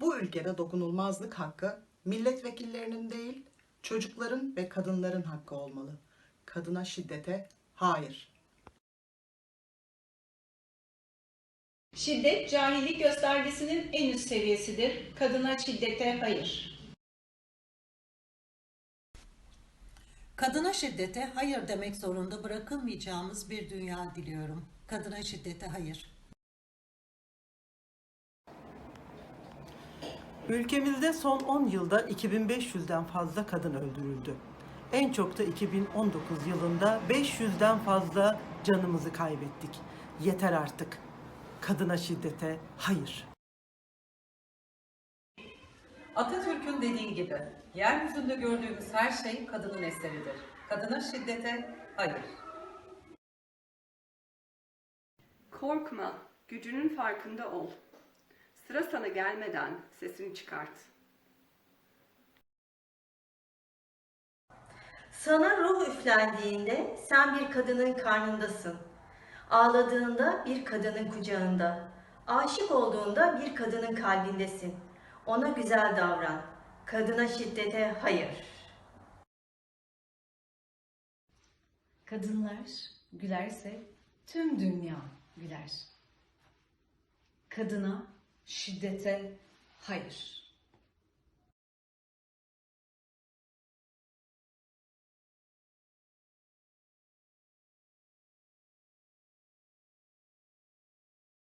Bu ülkede dokunulmazlık hakkı milletvekillerinin değil, çocukların ve kadınların hakkı olmalı. Kadına şiddete hayır. Şiddet cahillik göstergesinin en üst seviyesidir. Kadına şiddete hayır. Kadına şiddete hayır demek zorunda bırakılmayacağımız bir dünya diliyorum. Kadına şiddete hayır. Ülkemizde son 10 yılda 2500'den fazla kadın öldürüldü. En çok da 2019 yılında 500'den fazla canımızı kaybettik. Yeter artık. Kadına şiddete hayır. Atatürk'ün dediği gibi, yeryüzünde gördüğümüz her şey kadının eseridir. Kadına şiddete hayır. Korkma, gücünün farkında ol. Sıra sana gelmeden sesini çıkart. Sana ruh üflendiğinde sen bir kadının karnındasın. Ağladığında bir kadının kucağında. Aşık olduğunda bir kadının kalbindesin. Ona güzel davran. Kadına şiddete hayır. Kadınlar gülerse tüm dünya güler. Kadına şiddete hayır.